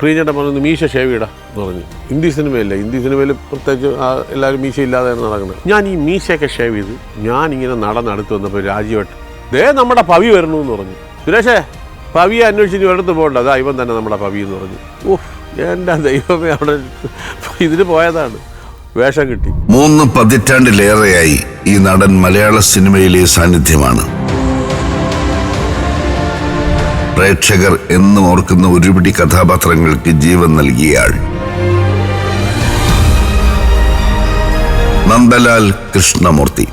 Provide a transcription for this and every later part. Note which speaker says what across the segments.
Speaker 1: പ്രിയചേട്ടൻ പറഞ്ഞു മീശ ഷേവിടാ എന്ന് പറഞ്ഞു. ഹിന്ദി സിനിമയല്ലേ? ഹിന്ദി സിനിമയിൽ പ്രത്യേകിച്ച് എല്ലാവരും മീശ ഇല്ലാതെയാണ് നടക്കുന്നത്. ഞാൻ ഈ മീശയൊക്കെ ഷേവ് ചെയ്ത് ഇങ്ങനെ നടന്നടുത്ത് വന്നപ്പോൾ രാജീവട്ട് ദേ നമ്മുടെ പവി വരണു എന്ന് പറഞ്ഞു. സുരേഷേ പവിയെ അന്വേഷിച്ച് ഒരിടത്ത് പോകണ്ട. അതാ ഇവൻ തന്നെ നമ്മുടെ പവി എന്ന് പറഞ്ഞു. ഓഹ് എന്റെ ദൈവമേ അവിടെ ഇതിന് പോയതാണ്. വേഷം കിട്ടി.
Speaker 2: മൂന്ന് പതിറ്റാണ്ടിലേറെയായി ഈ നടൻ മലയാള സിനിമയിലെ സാന്നിധ്യമാണ്. പ്രേക്ഷകർ എന്നും ഓർക്കുന്ന ഒരുപിടി കഥാപാത്രങ്ങൾക്ക് ജീവൻ നൽകിയ ആൾ നന്ദലാൽ കൃഷ്ണമൂർത്തി.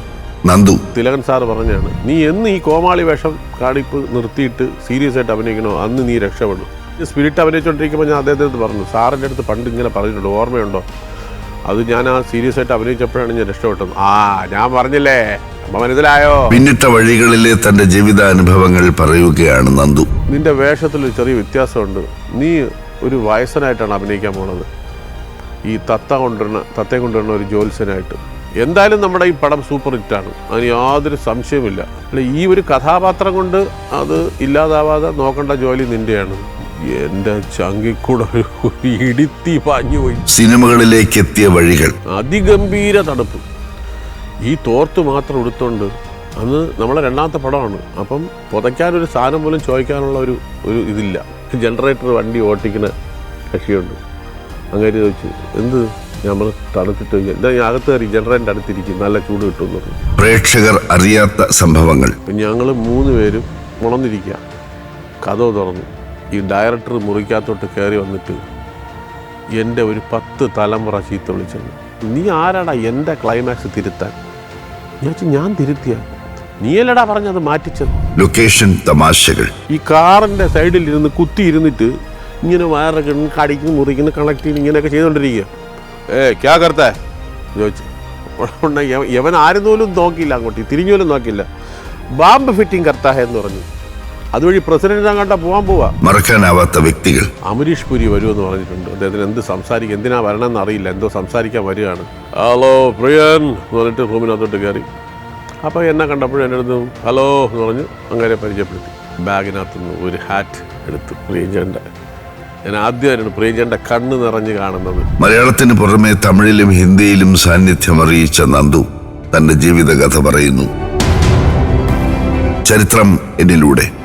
Speaker 2: നന്ദു.
Speaker 1: തിലകൻ സാർ പറഞ്ഞാണ് നീ എന്ന് ഈ കോമാളി വേഷം കാണിപ്പ് നിർത്തിയിട്ട് സീരിയസ് ആയിട്ട് അഭിനയിക്കണോ? അന്ന് നീ രക്ഷപ്പെടും. സ്പിരിറ്റ് അഭിനയിച്ചുകൊണ്ടിരിക്കുമ്പോൾ ഞാൻ അദ്ദേഹത്തിന്റെ അടുത്ത് പറഞ്ഞു സാറിന്റെ അടുത്ത് പണ്ട് ഇങ്ങനെ പറഞ്ഞിട്ടുണ്ട് ഓർമ്മയുണ്ടോ? അത് ഞാൻ ആ സീരിയസ് ആയിട്ട് അഭിനയിച്ചപ്പോഴാണ് ഞാൻ രക്ഷപ്പെട്ടത്. ആ ഞാൻ പറഞ്ഞില്ലേ? മനസ്സിലായോ?
Speaker 2: പിന്നിട്ട വഴികളിലെ തന്റെ ജീവിതാനുഭവങ്ങൾ പറയുകയാണ് നന്ദു.
Speaker 1: നിന്റെ വേഷത്തിൽ ഒരു ചെറിയ വ്യത്യാസമുണ്ട്. നീ ഒരു വയസ്സനായിട്ടാണ് അഭിനയിക്കാൻ പോണത്. ഈ തത്ത കൊണ്ടുവരുന്ന തത്തയെ കൊണ്ടുവരുന്ന ഒരു ജോത്സ്യനായിട്ട് എന്തായാലും നമ്മുടെ ഈ പടം സൂപ്പർ ഹിറ്റാണ് അതിന് യാതൊരു സംശയമില്ല അല്ല ഈ ഒരു കഥാപാത്രം കൊണ്ട് അത് ഇല്ലാതാവാതെ നോക്കേണ്ട ജോലി നിന്റെയാണ്. എന്റെ ചങ്കിക്കൂടെ ഒരു ഇടിത്തി പാഞ്ഞു പോയി
Speaker 2: സിനിമകളിലേക്ക് എത്തിയ വഴികൾ.
Speaker 1: അതിഗംഭീര തണുപ്പ്. ഈ തോർത്ത് മാത്രം എടുത്തുകൊണ്ട് അന്ന് നമ്മളെ രണ്ടാമത്തെ പടമാണ്. അപ്പം പുതയ്ക്കാനൊരു സാധനം പോലും ചോദിക്കാനുള്ള ഒരു ഒരു ഇതില്ല. ജനറേറ്റർ വണ്ടി ഓട്ടിക്കുന്ന കക്ഷിയുണ്ട്. അങ്ങനെ ചോദിച്ചു എന്ത്? നമ്മൾ തണുത്തിട്ട് എന്താ ഞാൻ അകത്ത് കയറി ജനറേറ്റർ അടുത്തിരിക്കും. നല്ല ചൂട് കിട്ടും
Speaker 2: പ്രേക്ഷകർ അറിയാത്ത സംഭവങ്ങൾ.
Speaker 1: ഞങ്ങൾ മൂന്ന് പേരും മുളന്നിരിക്കുക കഥ തുറന്നു. ഈ ഡയറക്ടർ മുറിക്കകത്തോട്ട് കയറി വന്നിട്ട് എന്റെ ഒരു പത്ത് തലമുറ ചീത്ത വിളിച്ചത് നീ ആരാടാ എന്റെ ക്ലൈമാക്സ് തിരുത്താൻ? ഞാൻ തിരുത്തിയ. നീയല്ലടാ പറഞ്ഞത് മാറ്റിച്ചത്.
Speaker 2: ലൊക്കേഷൻ തമാശകൾ.
Speaker 1: ഈ കാറിന്റെ സൈഡിൽ ഇരുന്ന് കുത്തി ഇരുന്നിട്ട് ഇങ്ങനെ വയറൊക്കെ കടിക്കുന്നു മുറിക്കുന്നു കണക്ട് ചെയ്യുന്നു ഇങ്ങനെയൊക്കെ ചെയ്തുകൊണ്ടിരിക്കുക. ഏ ക്യാ കർത്തേ? ചോദിച്ചു. യവ- യവൻ ആരും പോലും നോക്കിയില്ല അങ്ങോട്ട്. തിരിഞ്ഞോലും നോക്കിയില്ല. ബാംബ് ഫിറ്റിംഗ് കർത്താഹ എന്ന് പറഞ്ഞു. അതുവഴി പ്രസിഡന്റ് അങ്ങോട്ട് പോകാൻ പോവാ?
Speaker 2: മറക്കാനാവാത്ത വ്യക്തികൾ.
Speaker 1: അമരീഷ് പുരി വരൂ എന്ന് പറഞ്ഞിട്ടുണ്ട്. അദ്ദേഹത്തിന് എന്ത് സംസാരിക്കും എന്തിനാ വരണം എന്നറിയില്ല എന്തോ സംസാരിക്കാൻ വരികയാണ്. ഹലോ പ്രിയൻ എന്ന് പറഞ്ഞിട്ട് റൂമിനകത്തോട്ട് കയറി. അപ്പോൾ എന്നെ കണ്ടപ്പോഴും എന്റെ അടുത്ത് ഹലോ എന്ന് പറഞ്ഞ് അങ്ങനെ പരിചയപ്പെടുത്തി. ബാഗിനകത്ത് നിന്ന് ഒരു ഹാറ്റ് എടുത്ത് പ്രിയഞ്ചേന്റെ ഞാൻ ആദ്യമായിരുന്നു പ്രിയഞ്ചേന്റെ കണ്ണ് നിറഞ്ഞു കാണുന്നത്.
Speaker 2: മലയാളത്തിന് പുറമെ തമിഴിലും ഹിന്ദിയിലും സാന്നിധ്യം അറിയിച്ച നന്ദു തന്റെ ജീവിതകഥ പറയുന്നു. ചരിത്രം എന്നിലൂടെ.